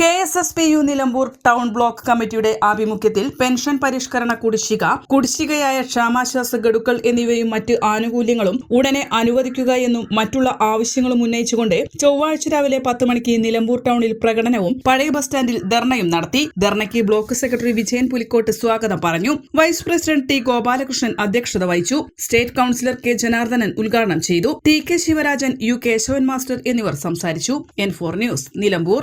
K S S P U Nilambur town block കമ്മിറ്റിയുടെ ആഭിമുഖ്യത്തിൽ pension പരിഷ്കരണ കുടിശ്ശിക കുടിശ്ശികയായ ക്ഷാമാശ്വാസ ഗഡുക്കൾ എന്നിവയും മറ്റ് ആനുകൂല്യങ്ങളും ഉടനെ അനുവദിക്കുക എന്നും മറ്റുള്ള ആവശ്യങ്ങളും ഉന്നയിച്ചുകൊണ്ട് ചൊവ്വാഴ്ച രാവിലെ പത്ത് മണിക്ക് നിലമ്പൂർ ടൗണിൽ പ്രകടനവും പഴയ ബസ് സ്റ്റാൻഡിൽ ധർണയും നടത്തി. ധർണയ്ക്ക് ബ്ലോക്ക് സെക്രട്ടറി വിജയൻ പുലിക്കോട്ട് സ്വാഗതം പറഞ്ഞു. വൈസ് പ്രസിഡന്റ് ടി ഗോപാലകൃഷ്ണൻ അധ്യക്ഷത വഹിച്ചു. സ്റ്റേറ്റ് കൌൺസിലർ കെ ജനാർദ്ദനൻ ഉദ്ഘാടനം ചെയ്തു. T K Sivarajan U Kesavan master എന്നിവർ സംസാരിച്ചു. N four news Nilambur.